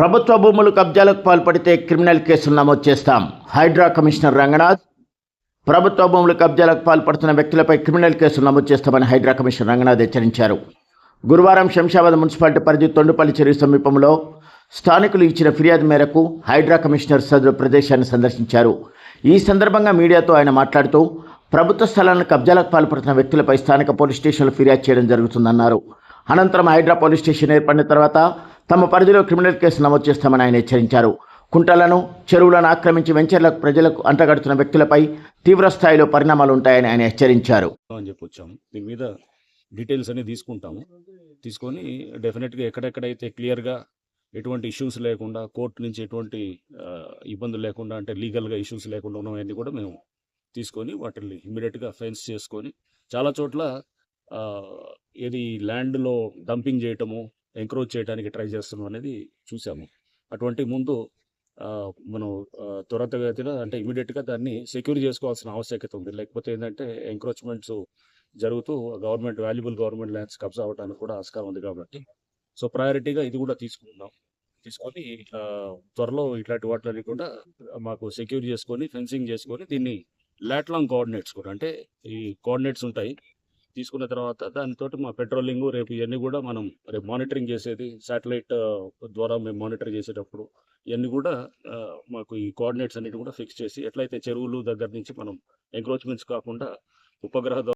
ప్రభుత్వ భూములు కబ్జాలకు పాల్పడితే క్రిమినల్ కేసులు నమోదు చేస్తాం. హైడ్రా కమిషనర్ రంగనాథ్ ప్రభుత్వ భూములు కబ్జాలకు పాల్పడుతున్న వ్యక్తులపై క్రిమినల్ కేసులు నమోదు చేస్తామని హైడ్రా కమిషనర్ రంగనాథ్ హెచ్చరించారు. గురువారం శంషాబాద్ మున్సిపాలిటీ పరిధి తొండుపల్లి చెరువు సమీపంలో స్థానికులు ఇచ్చిన ఫిర్యాదు మేరకు హైడ్రా కమిషనర్ సదరు ప్రదేశాన్ని సందర్శించారు. ఈ సందర్భంగా మీడియాతో ఆయన మాట్లాడుతూ ప్రభుత్వ స్థలాలను కబ్జాలకు పాల్పడుతున్న వ్యక్తులపై స్థానిక పోలీస్ స్టేషన్లో ఫిర్యాదు చేయడం జరుగుతుందన్నారు. అనంతరం హైడ్రా పోలీస్ స్టేషన్ ఏర్పడిన తర్వాత తమ పరిధిలో క్రిమినల్ కేసు నమోదు చేస్తామని ఆయన హెచ్చరించారు. కుంటలను చెరువులను ఆక్రమించి వెంచర్లకు ప్రజలకు అంటగడుతున్న వ్యక్తులపై తీవ్ర స్థాయిలో పరిణామాలు ఉంటాయని ఆయన హెచ్చరించారు. అని చెప్పి వచ్చాము. దీని మీద డీటెయిల్స్ అన్ని తీసుకుంటాము. తీసుకొని డెఫినెట్గా ఎక్కడెక్కడైతే క్లియర్గా ఎటువంటి ఇష్యూస్ లేకుండా కోర్టు నుంచి ఎటువంటి ఇబ్బందులు లేకుండా అంటే లీగల్గా ఇష్యూస్ లేకుండా ఉన్నవన్నీ కూడా మేము తీసుకొని వాటిని ఇమీడియట్గా ఫెన్స్ చేసుకొని చాలా చోట్ల ఏది ల్యాండ్లో డంపింగ్ చేయటము ఎంక్రోచ్ చేయడానికి ట్రై చేస్తున్నాం అనేది చూసాము. అటువంటి ముందు మనం త్వరతగతిన అంటే ఇమీడియట్గా దాన్ని సెక్యూర్ చేసుకోవాల్సిన ఆవశ్యకత ఉంది. లేకపోతే ఏంటంటే ఎంక్రోచ్మెంట్స్ జరుగుతూ గవర్నమెంట్ వాల్యుబుల్ గవర్నమెంట్ ల్యాండ్స్ కబ్జా అవ్వడానికి కూడా ఆస్కారం ఉంది కాబట్టి. సో ప్రయారిటీగా ఇది కూడా తీసుకుంటున్నాం తీసుకొని త్వరలో ఇట్లాంటి వాటిని కూడా మాకు సెక్యూర్ చేసుకొని ఫెన్సింగ్ చేసుకొని దీన్ని లాంగ్ కోఆర్డినేట్స్ కూడా అంటే ఈ కోఆర్డినేట్స్ ఉంటాయి. తీసుకున్న తర్వాత దానితో మా పెట్రోలింగ్ రేపు ఇవన్నీ కూడా మనం రేపు మానిటరింగ్ చేసేది శాటిలైట్ ద్వారా మేము మానిటర్ చేసేటప్పుడు ఇవన్నీ కూడా మాకు ఈ కోఆర్డినేట్స్ అన్నిటి కూడా ఫిక్స్ చేసి ఎట్లయితే చెరువులు దగ్గర నుంచి మనం ఎంక్రోచ్మెంట్స్ కాకుండా ఉపగ్రహ